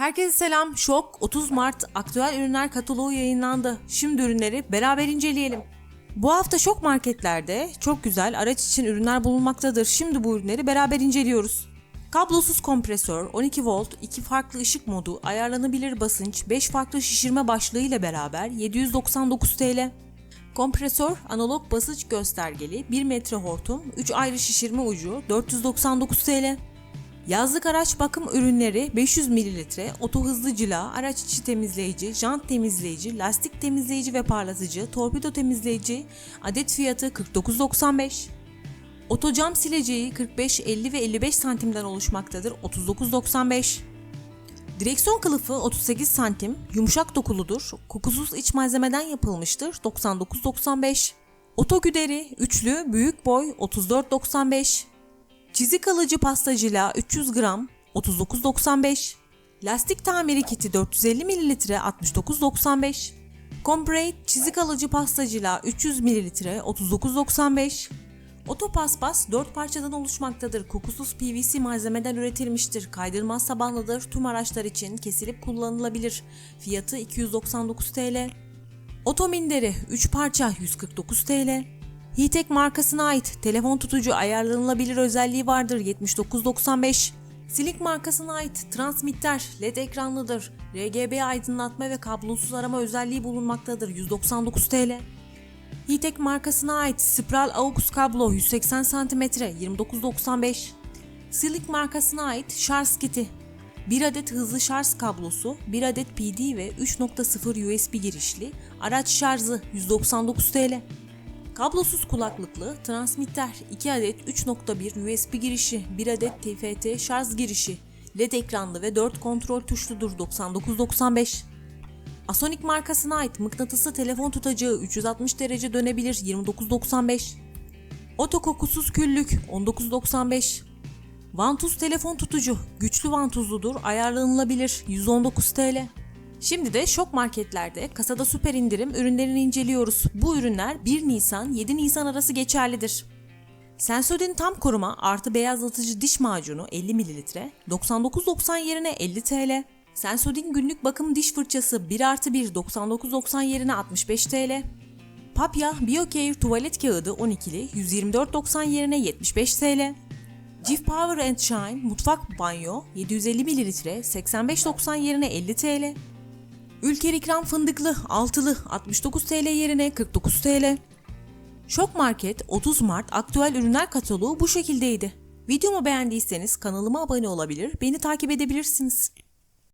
Herkese selam. Şok 30 Mart aktüel ürünler kataloğu yayınlandı. Şimdi ürünleri beraber inceleyelim. Bu hafta şok marketlerde çok güzel araç için ürünler bulunmaktadır. Şimdi bu ürünleri beraber inceliyoruz. Kablosuz kompresör, 12 volt, 2 farklı ışık modu, ayarlanabilir basınç, 5 farklı şişirme başlığı ile beraber 799 TL. Kompresör, analog basınç göstergeli, 1 metre hortum, 3 ayrı şişirme ucu, 499 TL. Yazlık araç bakım ürünleri 500 ml, oto hızlı cila, araç içi temizleyici, jant temizleyici, lastik temizleyici ve parlatıcı, torpido temizleyici, adet fiyatı 49.95. Oto cam sileceği 45, 50 ve 55 santimden oluşmaktadır 39.95. Direksiyon kılıfı 38 santim, yumuşak dokuludur, kokusuz iç malzemeden yapılmıştır 99.95. Oto güderi üçlü büyük boy 34.95. Çizik alıcı pastacıyla 300 gram 39.95. Lastik tamiri kiti 450 ml 69.95. Comprate çizik alıcı pastacıyla 300 ml 39.95. Oto paspas 4 parçadan oluşmaktadır. Kokusuz PVC malzemeden üretilmiştir. Kaydırmaz tabanlıdır. Tüm araçlar için kesilip kullanılabilir. Fiyatı 299 TL. Oto minderi 3 parça 149 TL. Hitek markasına ait telefon tutucu ayarlanılabilir özelliği vardır 79.95. Silik markasına ait transmitter LED ekranlıdır. RGB aydınlatma ve kablosuz arama özelliği bulunmaktadır 199 TL. Hitek markasına ait spiral AUX kablo 180 cm 29.95. Silik markasına ait şarj kiti 1 adet hızlı şarj kablosu, 1 adet PD ve 3.0 USB girişli, araç şarjı 199 TL. Kablosuz kulaklıklı transmitter 2 adet 3.1 USB girişi, 1 adet TFT şarj girişi, LED ekranlı ve 4 kontrol tuşludur 99.95. Asonik markasına ait mıknatıslı telefon tutacağı 360 derece dönebilir 29.95. Oto kokusuz küllük 19.95. Vantuz telefon tutucu güçlü vantuzludur ayarlanılabilir 119 TL. Şimdi de şok marketlerde kasada süper indirim ürünlerini inceliyoruz. Bu ürünler 1 Nisan 7 Nisan arası geçerlidir. Sensodyne tam koruma artı beyazlatıcı diş macunu 50 ml 99.90 yerine 50 TL. Sensodyne günlük bakım diş fırçası 1 artı 1 99.90 yerine 65 TL. Papya BioCare tuvalet kağıdı 12'li 124.90 yerine 75 TL. Cif Power and Shine mutfak banyo 750 ml 85.90 yerine 50 TL. Ülker İkram fındıklı altılı 69 TL yerine 49 TL. Şok Market 30 Mart aktüel ürünler kataloğu bu şekildeydi. Videomu beğendiyseniz kanalıma abone olabilir, beni takip edebilirsiniz.